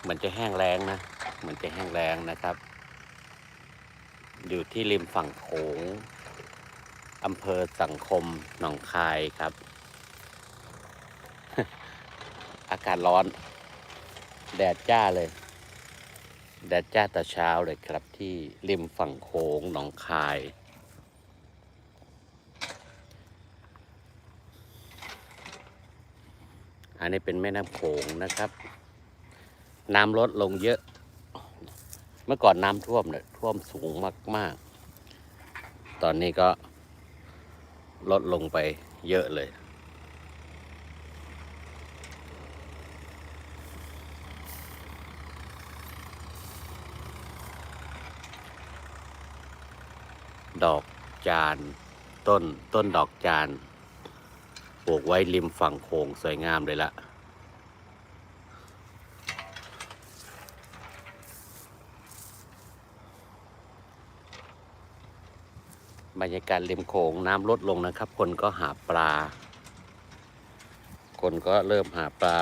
เหมือนจะแห้งแล้งนะ เหมือนจะแห้งแล้งนะครับ อยู่ที่ริมฝั่งโขงอำเภอสังคมหนองคายครับ อากาศร้อน แดดจ้าเลย แดดจ้าแต่เช้าเลยครับที่ริมฝั่งโขงหนองคายอันนี้เป็นแม่น้ำโขงนะครับ น้ำลดลงเยอะ เมื่อก่อนน้ำท่วมเนี่ยท่วมสูงมาก ๆ ตอนนี้ก็ลดลงไปเยอะเลย ดอกจานต้นต้นดอกจานปลูกไว้ริมฝั่งโขงสวยงามเลยละ บรรยากาศริมโขงน้ำลดลงนะครับ คนก็หาปลา คนก็เริ่มหาปลา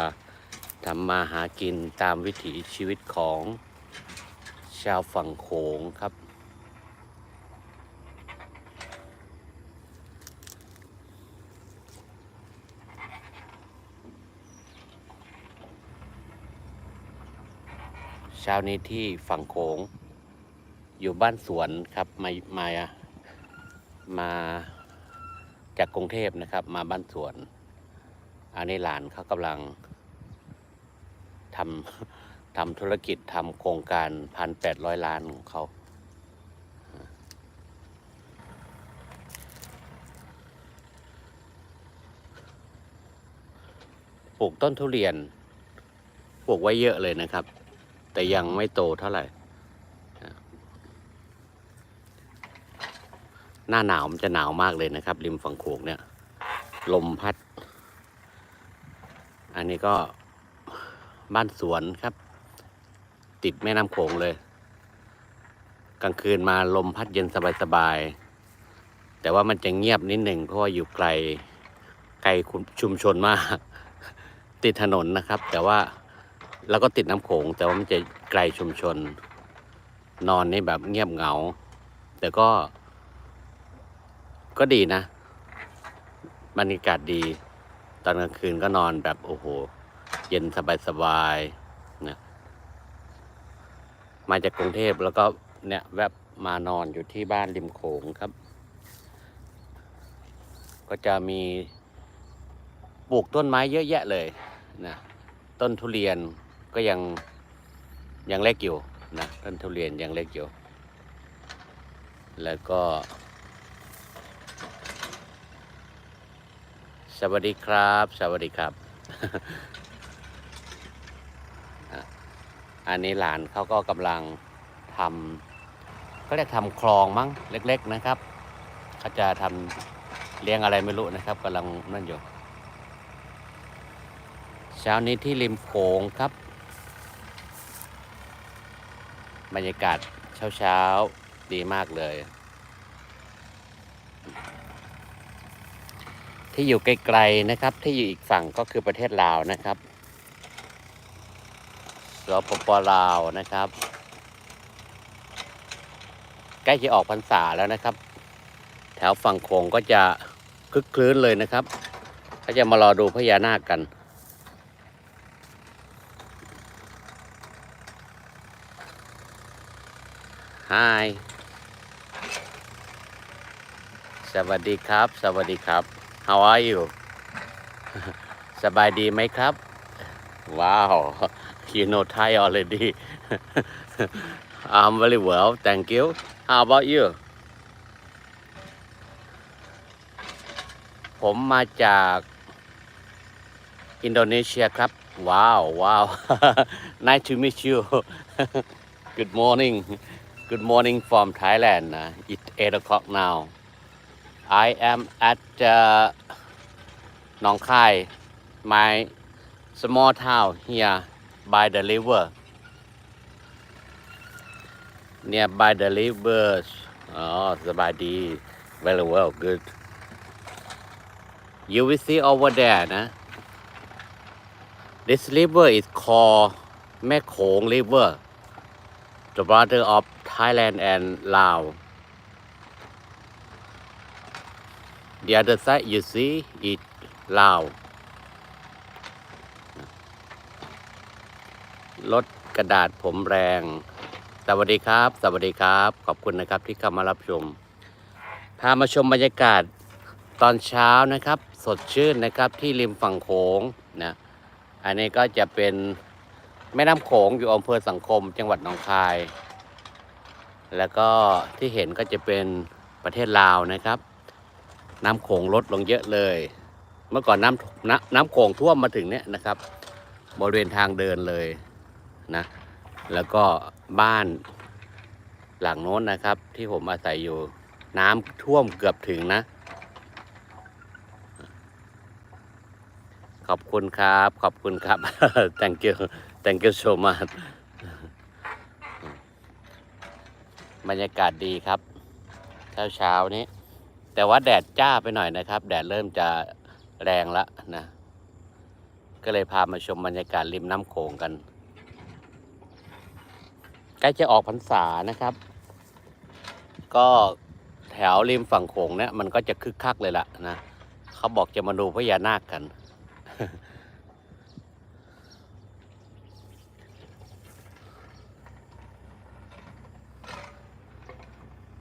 ทำมาหากินตามวิถีชีวิตของชาวฝั่งโขงครับ เช้านี้ที่ฝั่งโขงอยู่บ้านสวนครับมามา มาจากกรุงเทพนะครับ มาบ้านสวน อันนี้หลานเขากำลังทำทำธุรกิจทำโครงการพันแปดร้อยล้านของเขาปลูกต้นทุเรียน ปลูกไว้เยอะเลยนะครับ แต่ยังไม่โตเท่าไหร่ หน้าหนาวมันจะหนาวมากเลยนะครับ ริมฝั่งโขงเนี่ย ลมพัด อันนี้ก็บ้านสวนครับ ติดแม่น้ำโขงเลย กลางคืนมาลมพัดเย็นสบายๆ แต่ว่ามันจะเงียบนิดหนึ่งเพราะว่าอยู่ไกลไกลชุมชนมาก ติดถนนนะครับ แต่ว่าแล้วก็ติดน้ำโขง แต่ว่ามันจะไกลชุมชน นอนนี่แบบเงียบเหงา แต่ก็ ก็ดีนะ บรรยากาศดี ตอนกลางคืนก็นอนแบบโอ้โห เย็นสบายๆนะมาจากกรุงเทพแล้วก็เนี่ยแวบมานอนอยู่ที่บ้านริมโขงครับ ก็จะมีปลูกต้นไม้เยอะแยะเลยนะต้นทุเรียนก็ยังยังเล็กอยู่นะต้นทุเรียนยังเล็กอยู่ แล้วก็ สวัสดีครับ สวัสดีครับ อันนี้หลานเขาก็กำลังทำเขาเรียกทำคลองมั้งเล็ก ๆ นะครับเขาจะทำเลี้ยงอะไรไม่รู้นะครับกำลังนั่นอยู่เช้านี้ที่ริมโขงครับ บรรยากาศเช้าๆดีมากเลย ที่อยู่ไกลๆนะครับ ที่อยู่อีกฝั่งก็คือประเทศลาวนะครับสปปลาวนะครับ ใกล้จะออกพรรษาแล้วนะครับ แถวฝั่งโขงก็จะคึกคลื้นเลยนะครับก็จะมารอดูพญานาคกัน Hi สวัสดีครับ สวัสดีครับ How are you สบายดีไหมครับ ว้าว you know Thai already I'm very well thank you How about you ผมมาจากอินโดนีเซียครับ ว้าว ว้าว nice to meet you good morning Good morning from Thailand. It's 8 o'clock now. I am at uh, Nong Khai, my small town here by the river. Nearby the river. Oh, Sabadi. Very well, good. You will see over there. Nah? This river is called แม่โขง river the border of Thailand and Laos the other side you see is Laos รถกระดาษผมแรง สวัสดีครับ สวัสดีครับ ขอบคุณนะครับที่เข้ามารับชม พามาชมบรรยากาศตอนเช้านะครับ สดชื่นนะครับที่ริมฝั่งโขงนะ อันนี้ก็จะเป็นแม่น้ำโขงอยู่อำเภอสังคม จังหวัดหนองคาย แล้วก็ที่เห็นก็จะเป็นประเทศลาวนะครับ น้ำโขงลดลงเยอะเลย เมื่อก่อนน้ำน้ำน้ำโขงท่วมมาถึงเนี้ยนะครับ บริเวณทางเดินเลยนะ แล้วก็บ้านหลังโน้นนะครับ ที่ผมอาศัยอยู่น้ำท่วมเกือบถึงนะ ขอบคุณครับ ขอบคุณครับ thank you thank you so much บรรยากาศดีครับ เช้าเช้านี้ แต่ว่าแดดจ้าไปหน่อยนะครับ แดดเริ่มจะแรงละนะ ก็เลยพามาชมบรรยากาศริมน้ำโขงกัน ใกล้จะออกพรรษานะครับ ก็แถวริมฝั่งโขงเนี่ยมันก็จะคึกคักเลยล่ะนะเขาบอกจะมาดูพญานาคกัน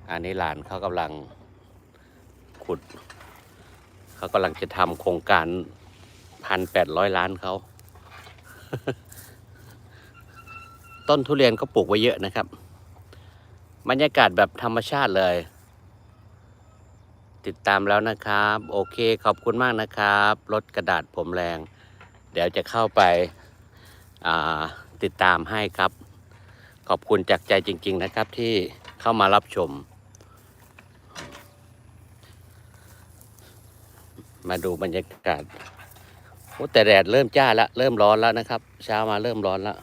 อันนี้หลานเขากำลัง ขุด เขากำลังจะทำโครงการพันแปดร้อยล้านเขา ต้นทุเรียนก็ปลูกไว้เยอะนะครับ บรรยากาศแบบธรรมชาติเลย ติดตามแล้วนะครับ โอเคขอบคุณมากนะครับรถกระดาษผมแรง เดี๋ยวจะเข้าไปาติดตามให้ครับ ขอบคุณจากใจจริง ๆ นะครับที่เข้ามารับชม มาดูบรรยากาศโอ้แต่แดดเริ่มจ้าแล้วเริ่มร้อนแล้วนะครับ เช้ามาเริ่มร้อนแล้ว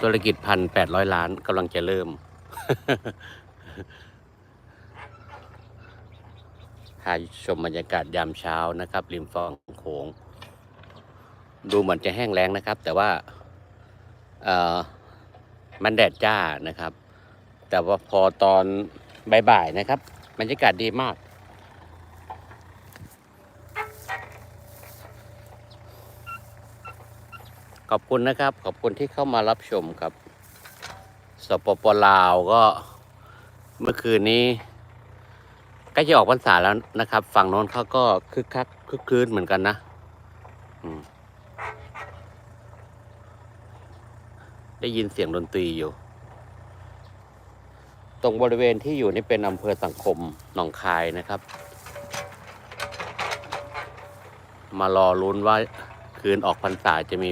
ธุรกิจพันแปดร้อยล้านกำลังจะเริ่ม พาชมบรรยากาศยามเช้านะครับ ริมฝั่งโขง ดูเหมือนจะแห้งแล้งนะครับ แต่ว่ามันแดดจ้านะครับ แต่ว่าพอตอนบ่ายๆนะครับบรรยากาศดีมาก ขอบคุณนะครับ ขอบคุณที่เข้ามารับชมครับ สปปลาวก็เมื่อคืนนี้ใกล้จะออกพรรษาแล้วนะครับ ฝั่งโน้นเขาก็คึกคักคึกคืนเหมือนกันนะ อืม ได้ยินเสียงดนตรีอยู่ ตรงบริเวณที่อยู่นี่เป็นอำเภอสังคมหนองคายนะครับ มารอลุ้นว่าคืนออกพรรษาจะมี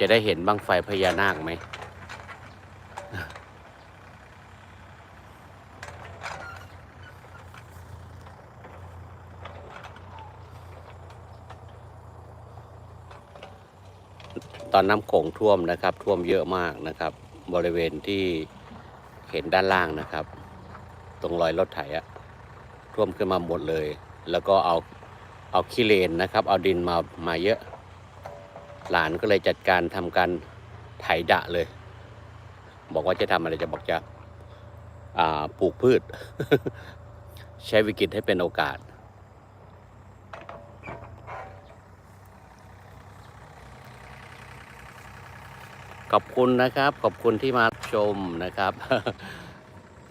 จะได้เห็นบั้งไฟพญานาคไหม อนน้ำโขงท่วมนะครับ ท่วมเยอะมากนะครับ บริเวณที่เห็นด้านล่างนะครับ ตรงรอยรถไถอะท่วมขึ้นมาหมดเลย แล้วก็เอาเอาขี้เลนนะครับ เอาดินมามาเยอะ หลานก็เลยจัดการทำการไถดะเลย บอกว่าจะทำอะไรจะบอกจะปลูกพืช ใช้วิกฤตให้เป็นโอกาส ขอบคุณนะครับ ขอบคุณที่มาชมนะครับ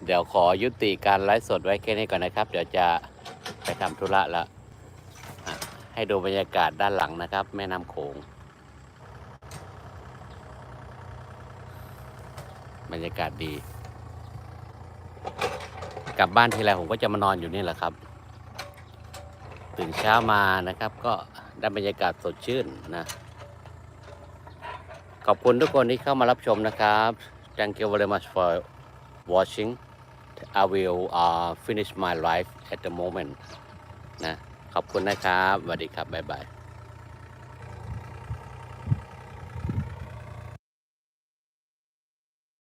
เดี๋ยวขอยุติการไลฟ์สดไว้แค่นี้ก่อนนะครับ เดี๋ยวจะไปทำธุระละให้ดูบรรยากาศด้านหลังนะครับ แม่น้ำโขง บรรยากาศดี กลับบ้านทีไรผมก็จะมานอนอยู่นี่แหละครับ ตื่นเช้ามานะครับ ก็ได้บรรยากาศสดชื่นนะ ขอบคุณทุกคนที่เข้ามารับชมนะครับ Thank you very much for watching I will uh, finish my life at the moment นะ ขอบคุณนะครับสวัสดีครับ บ๊ายบาย